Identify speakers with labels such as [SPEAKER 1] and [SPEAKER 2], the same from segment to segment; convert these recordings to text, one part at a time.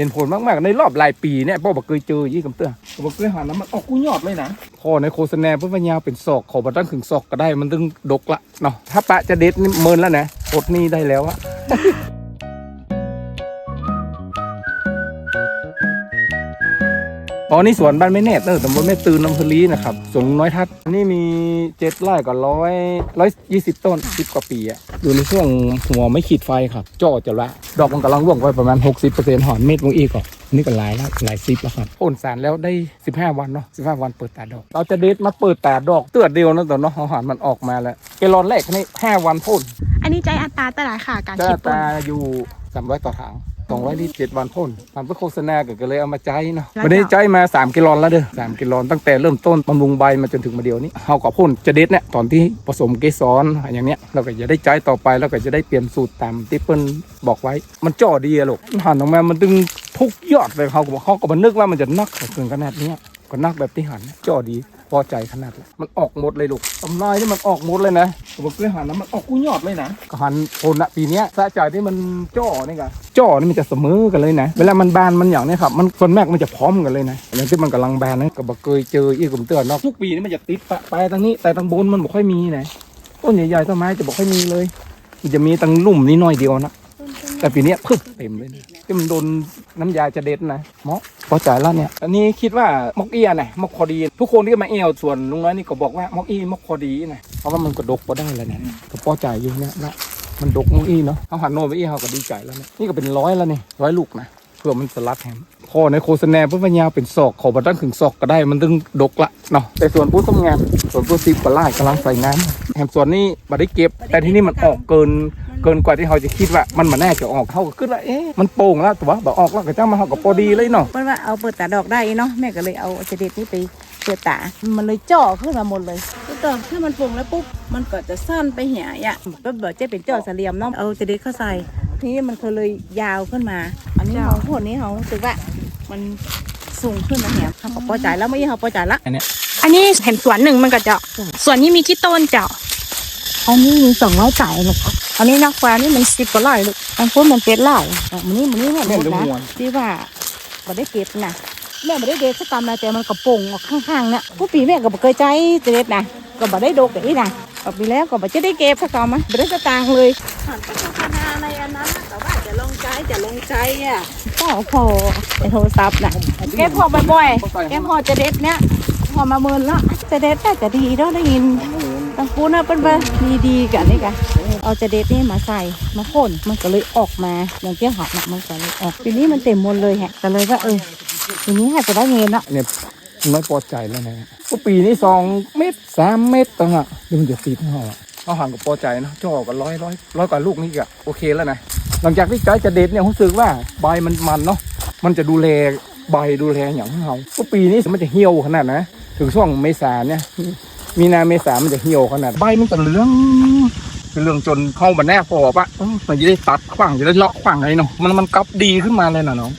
[SPEAKER 1] เห็นผลมากๆ ในรอบหลายปีเนี่ยพ่อบอกเคยเจอยี่กับเตื้อบอกเคยหันแล้วมันออกกูยอดเลยนะพอในโฆษณาเพื่อพยาวเป็นศอกขอบัตั้งถึงศอกก็ได้มันตึงดกละเนาะถ้าปะจะเด็ดนี่เมินแล้วนะอดนี่ได้แล้วอะ อ๋อนี่สวนบ้านไม่แน่เนอตำบลแม่ตื่นน้ำพลีนะครับสวนลุงน้อยทัดอันนี่มีเจ็ดไร่กับร้อยร้อยยี่สิบต้นสิบกว่าปีอะอยู่ในช่วงหัวไม่ขีดไฟครับจ่อจะละ ดอกมันกำลังร่วงไปประมาณ 60%หอนเม็ดมึงอีกอะนี่ก็หลายแล้วหลายซิปแล้วครับโอนสารแล้วได้ 15 วันเนาะ15 วันเปิดตาดอก เราจะเด็ดมาเปิดตาดอกเตือดเดียวนะแต่เนาะหอนมันออกมาแล้วเกลอนแรกนี่5วันพ่น
[SPEAKER 2] อันนี้ใจอัตราตลาดค่ะการ
[SPEAKER 1] จะ
[SPEAKER 2] ฉีดพ่น
[SPEAKER 1] ตาอยู่300ต่อถัง 200ลิตร7วันพ่นทำเพื่อโฆษณาก็เลยเอามาใจเนาะวันนี้ใจมา3กิโลแล้วเด้อ3กิโลตั้งแต่เริ่มต้นบำรุงใบมาจนถึงมาเดียวนี้เฮากับพ่นจะเด็ดเนี่ยตอนที่ผสมเกสรอย่างเนี้ยเราก็จะได้ใจต่อไปแล้วก็จะได้เปลี่ยนสูตรตามที่เปิ้ลบอกไว้ มันจ่อดีอะลูกมันหันออกมามันดึงทุกยอดเลยเขาก็บอกเขาก็มานึกว่ามันจะนักถึงขนาดเนี้ย ก็นักแบบที่หันจ่อดีพอใจขนาดเลยมันออกหมดเลยลูกตำนายนี่มันออกหมดเลยนะผมเคยหันแล้วมันออกกูยอดเลยนะก็หันโคนอะปีเนี้ยสะใจที่มันจ่อนี่กันจ่อนี่มันจะเสมอกันเลยนะ เวลามันบานมันอย่างเนี้ยครับมันส่วนมากมันจะพร้อมกันเลยนะอย่างที่มันกำลังบานนะก็บอกเคยเจออีกกลุ่มเตือนเนาะทุกปีนี่มันจะติดปะไปทางนี้ แต่ทางบนมันบอกค่อยมีนะต้นใหญ่ๆต้นไม้จะบอกค่อยมีเลย มันจะมีตังลุ่มนี้น้อยเดียวนะ แต่ปีนี้พึบเต็มเลยนะที่มันโดนน้ำยาจะเด็ดนะมาะพอใจแล้วเนี่ย อันนี้คิดว่ามอกเอียนะมอกพอดี ทุกคนที่มาเอวส่วนลุงน้อยนี่ก็บอกว่ามอกอีมอกพอดีนะเพราะว่ามันก็ดกพอได้แล้วเนะก็พอใจอยู่เนี่ยนะมันดกมอกอีเนาะเขาหันโนไปอีเขาก็ดีใจแล้วเนี่ยนี่ก็เป็นร้อยแล้วนี่ร้อยลูกนะเพื่อมันสลัดแฮมพอในโฆษณาเพื่อพยาวเป็นศอกขอบัตั้งถึงศอกก็ได้มันตึงดกละเนาะแต่ส่วนผู้ทำงานส่วนผู้ซิบกว่าไล่กำลังใส่น้ำแฮมส่วนนี้มาได้เก็บ แต่ที่นี่มันออกเกิน เกินกว่าที่เขาจะคิดว่ามันมันแน่จะออกเขาก็ขึ้นละเอ๊ะมันโป่งแล้วตัวบอกออกแล้วก็จ้ามาเขาก็พอดีเลยเนาะ
[SPEAKER 3] เปิ้นว่าเอาเปิดตาดอกได้เนาะแม่ก็เลยเอาเจเด็ดนี่ไปเปิดตา มันเลยจ่อขึ้นมาหมดเลยก็ต่อถ้ามันปรุงแล้วปุ๊บมันก็จะสั้นไปเหี่ยอะก็แบบจะเป็นจ่อเสลียมเนาะเอาเจเด็ดเข้าใส่ทีนี้มันก็เลยยาวขึ้นมา อันนี้เขาพวกนี้เขารู้สึกว่ามันสูงขึ้นนะเหี่ยเขาก็พอใจแล้วไม่ใช่เขาพอใจละ
[SPEAKER 1] อันเนี้ย
[SPEAKER 2] อันนี้เห็นสวนหนึ่งมันก็เจาะส่วนนี้มีกี่ต้นเจาะ
[SPEAKER 3] อันนี้มีสองร้อยไก่ลูกอั นนี้นักแฟนนี่มันสิบกว่าไร่ลูกอันพูดมันเป็นไร่อะมันนี่มันนี่แม่หม
[SPEAKER 1] แม่น
[SPEAKER 3] ด
[SPEAKER 1] จะ
[SPEAKER 3] นะ
[SPEAKER 1] มวน
[SPEAKER 3] ที่ว่าบ่ได้เก็บนะแม่บ่ได้เด็ดสักกรรมนะแต่มันกระโปงออกข้างๆเนี่ยผู้ปีแม่ก็บ่เคยใจจะเด็ดนะก็บ่ได้ดกอย่างนี้นะก็ปีแล้วก็บ่จะได้เก็บสักกรรมนะบ่ได้สตางค์เลยหันไปโฆษณาในอันนั้นนะแต่ว่าจะลงใจจะลงใจอะก็พอในโทรศัพท์น่ะแกพอบ่อยๆแกพอจะเด็ดเนี่ยพอมาเมินละจะเด็ดแต่จะดีเนาะได้ยินตังคูนะเป็นว่ามีดีกันนี่กัน เอาจะเด็ดนี่มาใส่มาพ่นมันก็เลยออกมาอย่างเที่ยหอกน่ะมันก็เลยออกปีนี้มันเต็มหมดเลยฮะก็เลยว่าเออทีนี้อาจจะได้เงินละ
[SPEAKER 1] เนี่ยไม่พอใจแล้วนะก็ปีนี้สองเม็ดสามเม็ดต่างหากดี๋ยวมันจะติดห่อเขาห่างกับพอใจนะจ่อกับร้อยร้อยร้อยกว่าลูกนี่ก็โอเคแล้วนะหลังจากที่ใจจะเด็ดเนี่ยผมรู้สึกว่าใบมันมันเนาะมันจะดูแลใบดูแลอย่างของเราก็ปีนี้มันจะเหี่ยวขนาดนะ ถึงช่วงเมษาเนี่ย มีนาเมษามันจะเหี่ยวขนาดใบมันจะเหลือง เรื่องจนเข้ามาแน่พอปะมันจะได้ตัดขวางจะได้เลาะขวางไงเนาะมันมันกลับดีขึ้นมาเลยนะน้อง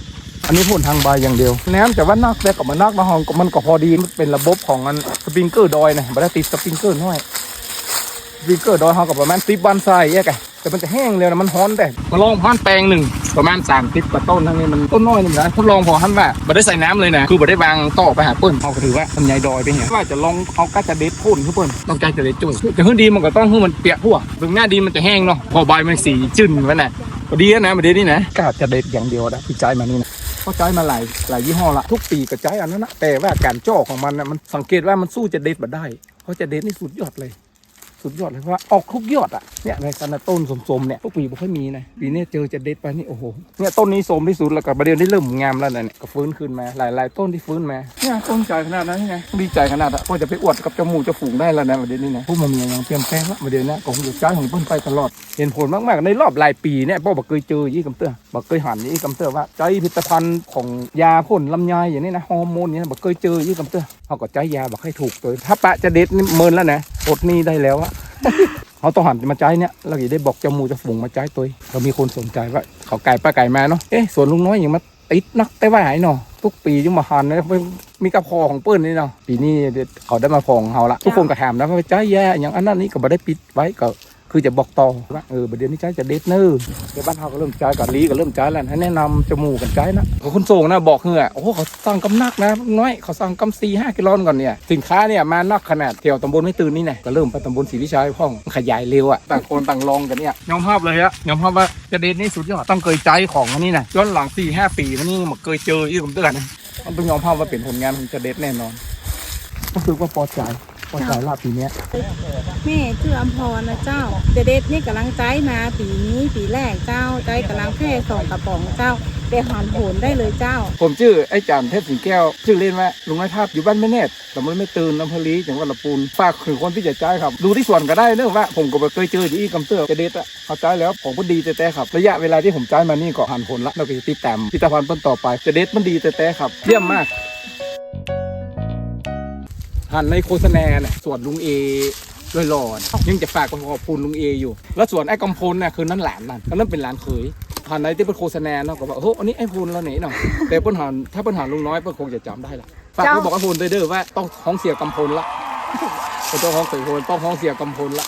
[SPEAKER 1] อันนี้พูนทางใบอย่างเดียวแนมแต่ว่านักแต่กับมันนักมาหองมันก็พอดีมันเป็นระบบของอันสปริงเกอร์ดอยนะบัตติดสปริงเกอร์น้อยสปริงเกอร์ดอยเขากับประมาณสิบวันใส่แยกไง แต่มันจะแห้งเร็วนะมันฮ้อนแต่มาลองพันแปลงหนึ่งประมาณสามสิบกว่าต้นทั้งนี้มันต้นน้อยนี่นะทดลองพอทันว่าบัได้ใส่น้ำเลยนะคือบัได้วางต่อไปหาเปิ้ลเขาก็ถือว่าลำไยดอยไปเหี้ยว่าจะลองเอากาจะเด็ดพ่นคือเปิ้ลต้องการจะเด็ดจุ่ยจะขึ้นดีมันก็ต้องให้มันเปียกทั่วถึงหน้าดีมันจะแห้งเนาะพอใบมันสีจืดไว้น่ะพอดีนะประเดี๋ยวนี้นะกาจะเด็ดอย่างเดียวนะที่ใจมานี่นะก็ใช้มาหลายหลายยี่ห้อละทุกปีก็ใช้อันนั้นนะแต่ว่าการจ่อของมันนะมันสังเกตว่ามันสู้จะเด็ดมาได้เพราะจะเด็ดนี่สุดยอดเลย สุดยอดเลยเพราะว่าออกทุกยอดอะเนี่ยในขนาดต้นสมๆเนี่ยทุกปีไม่ค่อยมีนะปีนี้เจอจะเด็ดไปนี่โอ้โหเนี่ยต้นนี้สมที่สุดแล้วกับประเดี๋ยวนี้เริ่มงามแล้วนะเนี่ยก็ฟื้นขึ้นมาหลาย ๆ ต้นที่ฟื้นมาเนี่ยต้นใจขนาดนั้นไงดีใจขนาดอะก็จะไปอวดกับจมูกจะฝูงได้แล้วนะประเดี๋ยวนี้นะพวกมันมีอย่างเปลี่ยนแปลงละประเดี๋ยวนี้ของอยู่ใจของเพิ่นไปตลอด เห็นผลมากๆในรอบหลายปีเนี่ยพ่อบอกเคยเจอยี่กำเตื้อบอกเคยหันยี่กำเตื้อว่าใจผลิตภัณฑ์ของยาพ่นลำไยอย่างนี้นะฮอร์โมนอย่างนี้บอกเคยเจอยี่กำเตื้อเขาก็ใจยาบอกให้ถูกตัวถ้าปะจะเด็ดนี่เมินแล้วนะอดนี่ได้แล้วอะ เขาต้องหันมาใจเนี่ยเราจะได้บอกเจามูจะฝูงมาใจตัวเรามีคนสนใจว่าเขาไก่ป้าไก่มาเนาะเอ๊ะสวนลุงน้อยอย่างมาติดนักแต่ว่าไหนเนาะทุกปียุ่งมาหันนะมีกระพอของเปิ้นนี่เนาะปีนี้เขาได้มาพอของเขาละทุกคนก็ถามนะว่าใจแย่อย่างอันนั้นนี่ก็บ่ได้ปิดไว้ก็ คือจะบอกต่อว่าเออประเดี๋ยวนี้ใจจะเด็ดเนอร์เดี๋ยวบ้านเราก็เริ่มใจกับลีก็เริ่มใจแล้วให้แนะนำจมูกกันใจนะคนส่งนะบอกเหือโอ้โหเขาสั่งกำนักนะน้อยเขาสั่งกำซีห้ากิโลก่อนเนี่ยสินค้าเนี่ยมานักขนาดเที่ยวตำบลไม่ตื่นนี่ไงก็เริ่มไปตำบลศรีวิชัยพ่องขยายเร็วอะต่างคนต่างลองกันเนี่ยยอมภาพเลยฮะยอมภาพว่าจะเด็ดนี่สุดยอดต้องเคยใจของอันนี้นะย้อนหลังสี่ห้าปีมานี่มาเคยเจออีกผมเตือนนะมันต้องยอมภาพว่าเป็นผลงานของจะเด็ดแน่นอนก็คือว่าพอใจพอใจลาบปีเนี้ย
[SPEAKER 3] แม่ชื่ออมพรนะเจ้าเด็ดๆนี่กำลังใจมาปีนี้ปีแรกเจ้าใจกำลังแค่สองกระป๋องเจ้าได้หอนโหนได้เลยเจ้า
[SPEAKER 1] ผมชื่อไอ้จันเทพสิงแก้ว ชื่อเล่นว่าลุงน้อยทาบอยู่บ้านแม่เนตรตำบลไม่ตื่นอำเภอลีจังหวัดลำพูนฝากถึงคนที่จะจ่ายครับ ดูที่ส่วนก็ได้เนื่องว่าผมก็บ่เคยเจออยู่อีกำเตอร์จะเด็ดอะเขาจ่ายแล้วผมก็ดีแต่แต่ครับ ระยะเวลาที่ผมจ่ายมานี่ก็หันผลละเราก็จะติดตามพิพิธภัณฑ์ต้นต่อไปจะเด็ดมันดีแต่แต่ครับเยี่ยมมากหันในโฆษณาเนี่ยส่วนลุงเอลอย หลอนยังจะฝากขอบคุณลุงเออยู่ แล้วส่วนไอ้กำพลน่ะคือนั่นหลานนั่นก็นั่นเป็นหลานเขยหันในที่เป็นโฆษณาเนาะก็บอกโอ้อันนี้ไอ้พลแล้วนี่เนาะแต่เปิ้นหันถ้าเปิ้นหันลุงน้อยเปิ้นคงจะจำได้ละฝาก
[SPEAKER 2] เจ้า
[SPEAKER 1] ไปบอกไอ้พลเด้อเด้อว่าต้องห้องเสียกำพลละเป็นต้องห้องเสียพลต้องห้องเสียกำพลละ